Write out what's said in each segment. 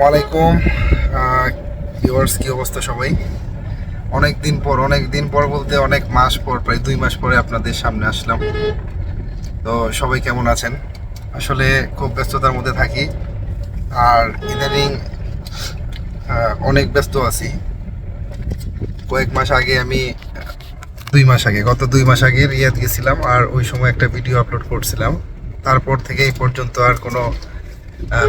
আসসালামু আলাইকুম ভিউয়ার্স কি অবস্থা সবাই? অনেক দিন পর অনেক দিন পর বলতে অনেক মাস পর, প্রায় দুই মাস পরে আপনাদের সামনে আসলাম। তো সবাই কেমন আছেন? আসলে খুব ব্যস্ততার মধ্যে থাকি। আর ইদানিং অনেক ব্যস্ত আছি। কয়েক মাস আগে আমি, দুই মাস আগে, গত দুই মাস আগে রিয়াদ গেছিলাম আর ওই সময় একটা ভিডিও আপলোড করছিলাম। তারপর থেকে এই পর্যন্ত আর কোনো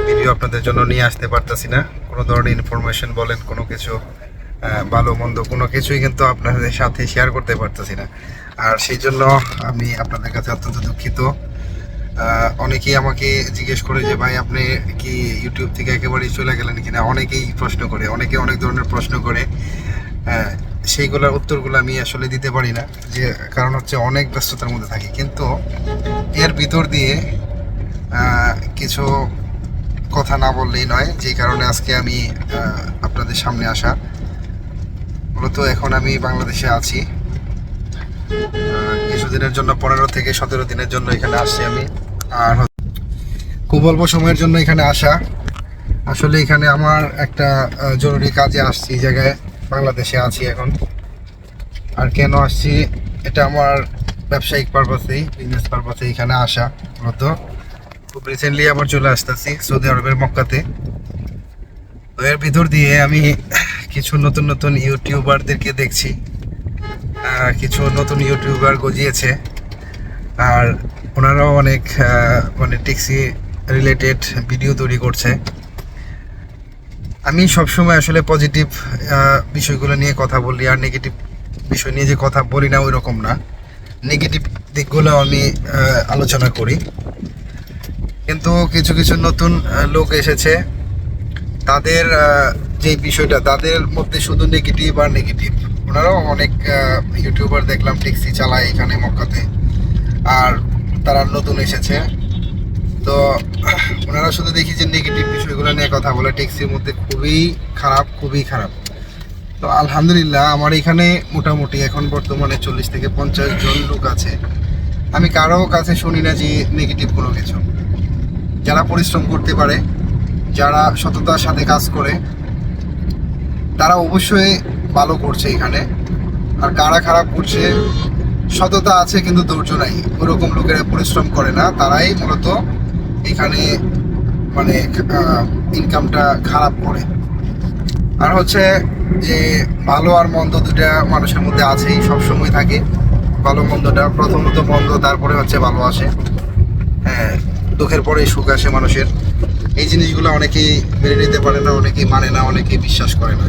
ভিডিও আপনাদের জন্য নিয়ে আসতে পারতাছি না। কোনো ধরনের ইনফরমেশন বলেন, কোনো কিছু ভালো, মন্দ, কোনো কিছুই কিন্তু আপনাদের সাথে শেয়ার করতে পারতেছি না। আর সেই জন্য আমি আপনাদের কাছে অত্যন্ত দুঃখিত। অনেকেই আমাকে জিজ্ঞেস করে যে, ভাই, আপনি কি ইউটিউব থেকে একেবারেই চলে গেলেন কিনা? অনেকেই প্রশ্ন করে, অনেকে অনেক ধরনের প্রশ্ন করে। সেইগুলোর উত্তরগুলো আমি আসলে দিতে পারি না। যে, কারণ হচ্ছে অনেক ব্যস্ততার মধ্যে থাকি। কিন্তু এর ভিতর দিয়ে কিছু কথা না বললেই নয়, যে কারণে আজকে আমি আপনাদের সামনে আসা। মূলত এখন আমি বাংলাদেশে আছি। কিছুদিনের জন্য, পনেরো থেকে সতেরো দিনের জন্য এখানে আসছি আমি। আর খুব অল্প সময়ের জন্য এখানে আসা। আসলে এখানে আমার একটা জরুরি কাজে আসছি জায়গায় বাংলাদেশে আছি এখন। আর কেন আসছি, এটা আমার ব্যবসায়িক পারপাসেই বিজনেস পারপাসে এখানে আসা, মূলত। খুব রিসেন্টলি আবার চলে আসতেছি সৌদি আরবের মক্কাতে। তো এর ভিতর দিয়ে আমি কিছু নতুন নতুন ইউটিউবারদেরকে দেখছি। কিছু নতুন ইউটিউবার গজিয়েছে। আর ওনারাও অনেক মানে ট্যাক্সি রিলেটেড ভিডিও তৈরি করছে। আমি সবসময় আসলে পজিটিভ বিষয়গুলো নিয়ে কথা বলি। আর নেগেটিভ বিষয় নিয়ে যে কথা বলি না ওই রকম না। নেগেটিভ দিকগুলো আমি আলোচনা করি। কিন্তু কিছু কিছু নতুন লোক এসেছে। তাদের যে বিষয়টা, তাদের মধ্যে শুধু নেগেটিভ আর নেগেটিভ ওনারাও অনেক ইউটিউবার দেখলাম ট্যাক্সি চালায় এখানে মক্কাতে। আর তারা নতুন এসেছে। তো, ওনারা শুধু দেখি যে নেগেটিভ বিষয়গুলো নিয়ে কথা বলে ট্যাক্সির মধ্যে খুবই খারাপ খুবই খারাপ। তো আলহামদুলিল্লাহ, আমার এখানে মোটামুটি এখন বর্তমানে চল্লিশ থেকে পঞ্চাশ জন লোক আছে। আমি কারও কাছে শুনি না যে নেগেটিভ কোনো কিছু। যারা পরিশ্রম করতে পারে, যারা সততার সাথে কাজ করে, তারা অবশ্যই ভালো করছে এখানে। আর কারা খারাপ করছে, সততা আছে কিন্তু ধৈর্য নাই। ওরকম লোকেরা পরিশ্রম করে না, তারাই মূলত এখানে মানে ইনকামটা খারাপ করে। আর হচ্ছে যে, ভালো আর মন্দ দুটা মানুষের মধ্যে আছেই, সবসময় থাকে। ভালো মন্দটা প্রথমত মন্দ, তারপরে হচ্ছে ভালো আসে। হ্যাঁ দুঃখের পরে সুখ আসে মানুষের। এই জিনিসগুলো অনেকেই মেনে নিতে পারে না, অনেকেই মানে না, অনেকেই বিশ্বাস করে না।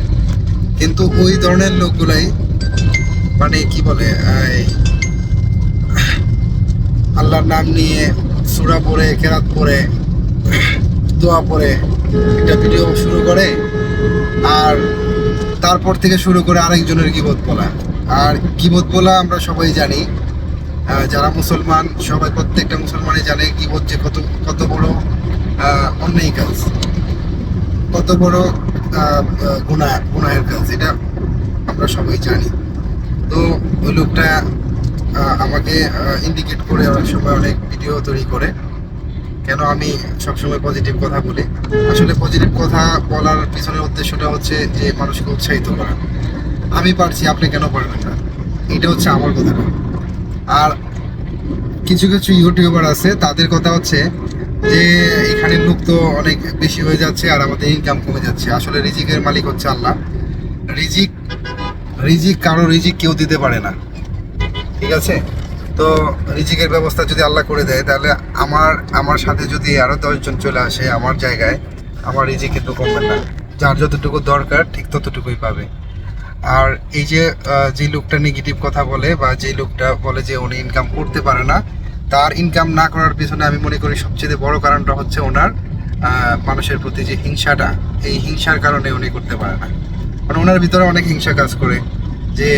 কিন্তু ওই ধরনের লোকগুলাই মানে কি বলে আল্লাহর নাম নিয়ে সুরা পরে কেরাত পরে দোয়া পরে একটা ভিডিও শুরু করে, আর তারপর থেকে শুরু করে আরেকজনের গিবত বলা। আর গিবত বলা আমরা সবাই জানি যারা মুসলমান, সবাই প্রত্যেকটা মুসলমানই জানে কি যে কত কত বড় অন্যায় কাজ। কত বড় গুণা গুনাহের কাজ, এটা আমরা সবাই জানি। তো ওই লোকটা আমাকে ইন্ডিকেট করে অনেক সময় অনেক ভিডিও তৈরি করে। কেন আমি সবসময় পজিটিভ কথা বলি? আসলে পজিটিভ কথা বলার পিছনের উদ্দেশ্যটা হচ্ছে যে, মানুষকে উৎসাহিত করা। আমি পারছি, আপনি কেন পারবেন না? এটা হচ্ছে আমার কথাটা আর কিছু কিছু ইউটিউবার আছে, তাদের কথা হচ্ছে যে এখানে লোক তো অনেক বেশি হয়ে যাচ্ছে আর আমাদের ইনকাম কমে যাচ্ছে। আসলে রিজিকের মালিক হচ্ছে আল্লাহ। রিজিক রিজিক কারও রিজিক কেউ দিতে পারে না। ঠিক আছে? তো রিজিকের ব্যবস্থা যদি আল্লাহ করে দেয়, তাহলে আমার আমার সাথে যদি আরও দশজন চলে আসে আমার জায়গায়, আমার রিজিক কিন্তু কমবে না। যার যতটুকু দরকার, ঠিক ততটুকুই পাবে। আর এই যে যে লোকটা নেগেটিভ কথা বলে বা যে লোকটা বলে যে উনি ইনকাম করতে পারে না, তার ইনকাম না করার পিছনে আমি মনে করি সবচেয়ে বড় কারণটা হচ্ছে ওনার মানুষের প্রতি যে হিংসাটা, এই হিংসার কারণে উনি করতে পারে না। কারণ ওনার ভিতরে অনেক হিংসা কাজ করে যে,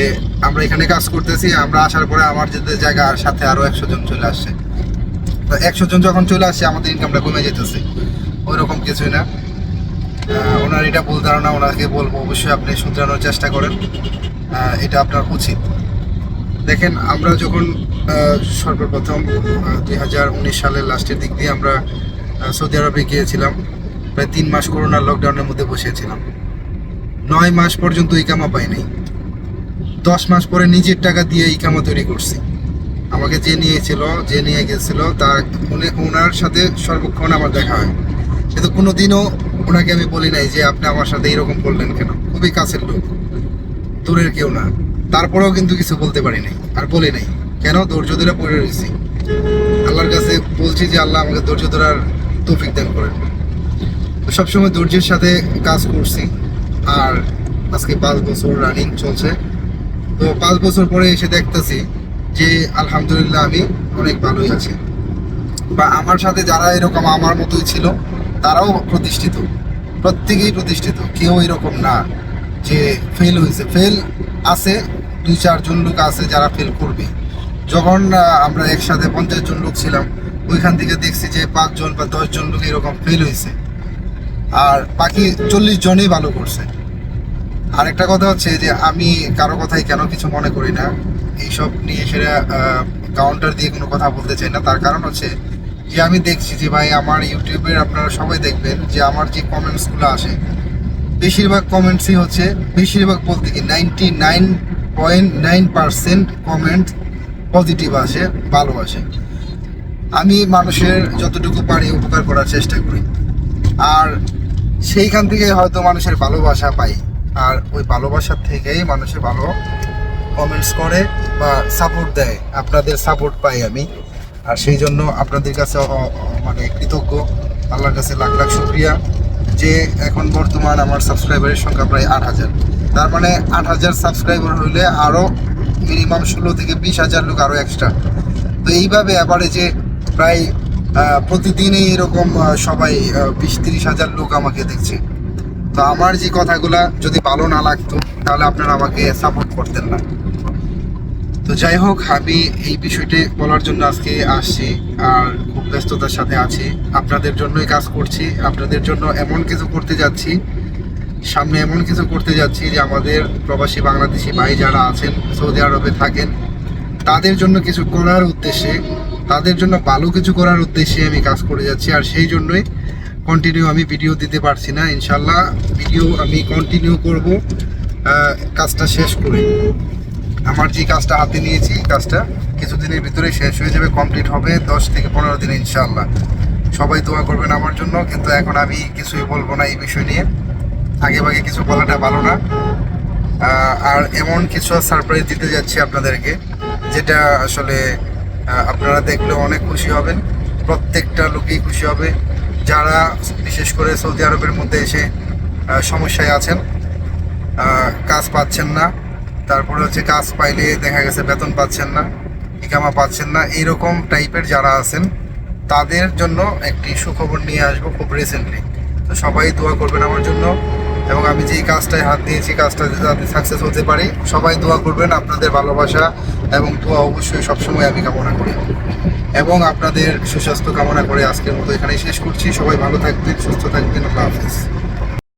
আমরা এখানে কাজ করতেছি, আমরা আসার পরে আমার যে জায়গা আর সাথে আরও একশো জন চলে আসছে। তো একশো জন যখন চলে আসছে আমাদের ইনকামটা কমে যেতেছে। ওই রকম কিছুই না। ওনার এটা ভুল ধারণা, ওনাকে বলব অবশ্যই আপনি শুধরানোর চেষ্টা করেন। এটা আপনার উচিত। দেখেন, আমরা যখন সর্বপ্রথম দুই হাজার উনিশ সালের লাস্টের দিক দিয়ে আমরা সৌদি আরবে গিয়েছিলাম, প্রায় তিন মাস করোনার লকডাউনের মধ্যে বসেছিলাম নয় মাস পর্যন্ত ইকামা পাই নাই দশ মাস পরে নিজের টাকা দিয়ে ইকামা তৈরি করছি। আমাকে যে নিয়েছিল, যে নিয়ে গেছিল, তার উনি ওনার সাথে সর্বক্ষণ আমার দেখা হয়। কিন্তু কোনোদিনও ওনাকে আমি বলি নাই যে আপনি আমার সাথে এরকম করলেন কেন? খুবই কাছের লোক। দূরের কেউ না। তারপরেও কিন্তু কিছু বলতে পারি নাই। আর বলি নাই, কেন? ধৈর্য ধরে পড়ে রয়েছি। আল্লাহর কাছে বলছি যে আল্লাহ আমাকে ধৈর্য ধরার তৌফিক দান করেন। সবসময় ধৈর্যের সাথে কাজ করছি। আর আজকে পাঁচ বছর রানিং চলছে। তো পাঁচ বছর পরে এসে দেখতেছি যে আলহামদুলিল্লাহ আমি অনেক ভালোই আছি। বা আমার সাথে যারা এরকম আমার মতোই ছিল তারাও প্রতিষ্ঠিত। প্রত্যেকেই প্রতিষ্ঠিত, কেউ এরকম না যে ফেল হয়েছে। ফেল আছে, দুই চারজন লোক আছে যারা ফেল করবে। যখন আমরা একসাথে পঞ্চাশ জন লোক ছিলাম, ওইখান থেকে দেখছি যে পাঁচজন বা দশজন লোক এরকম ফেল হয়েছে। আর বাকি চল্লিশ জনই ভালো করছে। আরেকটা কথা হচ্ছে যে আমি কারও কথাই কেন কিছু মনে করি না। এইসব নিয়ে সেটা কাউন্টার দিয়ে কোনো কথা বলতে চাই না। তার কারণ হচ্ছে যে আমি দেখছি যে ভাই আমার ইউটিউবের আপনারা সবাই দেখবেন যে আমার যে কমেন্টসগুলো আসে, বেশিরভাগ কমেন্টসই হচ্ছে, বেশিরভাগ বলতে কি ninety nine point nine percent comment positive আসে, ভালো আসে। আমি মানুষের যতটুকু পারি উপকার করার চেষ্টা করি। আর সেইখান থেকে হয়তো মানুষের ভালোবাসা পাই। আর ওই ভালোবাসার থেকেই মানুষের ভালো কমেন্টস করে বা সাপোর্ট দেয়। আপনাদের সাপোর্ট পাই আমি। আর সেই জন্য আপনাদের কাছে মানে কৃতজ্ঞ। আল্লাহর কাছে লাখ লাখ শুক্রিয়া। যে এখন বর্তমান আমার সাবস্ক্রাইবারের সংখ্যা প্রায় আট হাজার। তার মানে আট হাজার সাবস্ক্রাইবার হইলে আরও মিনিমাম ষোলো থেকে বিশ হাজার লোক আরও এক্সট্রা তো এইভাবে অ্যাভারেজে প্রায় প্রতিদিনই এরকম সবাই বিশ তিরিশ হাজার লোক আমাকে দেখছে। তো আমার যে কথাগুলা যদি ভালো না লাগতো, তাহলে আপনারা আমাকে সাপোর্ট করতেন না। তো যাই হোক, আমি এই বিষয়টি বলার জন্য আজকে আসছি আর খুব ব্যস্ততার সাথে আছি। আপনাদের জন্যই কাজ করছি। আপনাদের জন্য এমন কিছু করতে যাচ্ছি, সামনে এমন কিছু করতে যাচ্ছি যে আমাদের প্রবাসী বাংলাদেশি ভাই যারা আছেন, সৌদি আরবে থাকেন, তাদের জন্য কিছু করার উদ্দেশ্যে, তাদের জন্য ভালো কিছু করার উদ্দেশ্যে আমি কাজ করে যাচ্ছি। আর সেই জন্যই কন্টিনিউ আমি ভিডিও দিতে পারছি না। ইনশাল্লাহ ভিডিও আমি কন্টিনিউ করব কাজটা শেষ করে। আমার যে কাজটা হাতে নিয়েছি কাজটা কিছুদিনের ভিতরে শেষ হয়ে যাবে কমপ্লিট হবে দশ থেকে পনেরো দিন ইনশাল্লাহ সবাই দোয়া করবেন আমার জন্য, কিন্তু এখন আমি কিছুই বলব না এই বিষয় নিয়ে। আগে ভাগে কিছু বলাটা ভালো না। আর এমন কিছু সারপ্রাইজ দিতে যাচ্ছি আপনাদেরকে, যেটা আসলে আপনারা দেখলে অনেক খুশি হবেন। প্রত্যেকটা লোকেই খুশি হবে। যারা বিশেষ করে সৌদি আরবের মধ্যে এসে সমস্যায় আছেন কাজ পাচ্ছেন না তারপরে হচ্ছে কাজ পাইলে দেখা গেছে বেতন পাচ্ছেন না, ইকামা পাচ্ছেন না, এইরকম টাইপের যারা আছেন, তাদের জন্য একটি সুখবর নিয়ে আসব খুব রিসেন্টলি তো সবাই দোয়া করবেন আমার জন্য এবং আমি যেই কাজটায় হাত দিয়েছি, কাজটা যাতে সাকসেস হতে পারি, সবাই দোয়া করবেন আপনাদের ভালোবাসা এবং দোয়া অবশ্যই সবসময় আমি কামনা করি। এবং আপনাদের সুস্বাস্থ্য কামনা করে আজকের মতো এখানেই শেষ করছি। সবাই ভালো থাকবেন, সুস্থ থাকবেন, আল্লাহ হাফিজ।